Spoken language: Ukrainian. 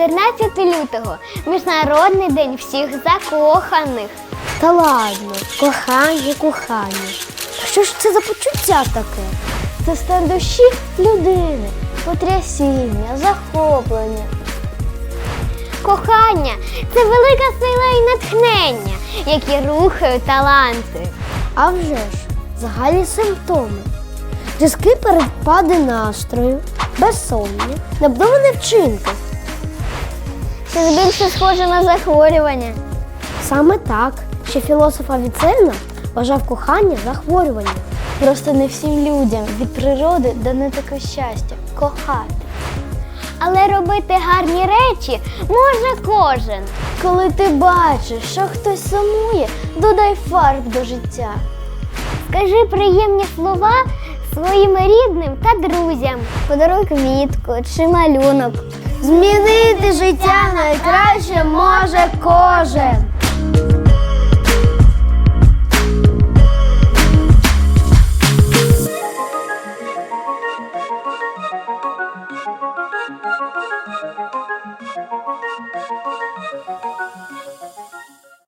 14 лютого Міжнародний день всіх закоханих. Та ладно, кохання, кохання. Що ж це за почуття таке? Це стан душі людини, потрясіння, захоплення. Кохання це велика сила і натхнення, які рухають таланти. А вже ж, загальні симптоми. Різкі перепади настрою, безсоння, невдоволені вчинки. Це більше схоже на захворювання. Саме так, ще філософ Авіценна вважав кохання захворюванням. Просто не всім людям від природи дане таке щастя кохати. Але робити гарні речі може кожен. Коли ти бачиш, що хтось сумує, додай фарб до життя. Скажи приємні слова своїм рідним та друзям. Подаруй квітку чи малюнок. Змінити життя найкраще може кожен.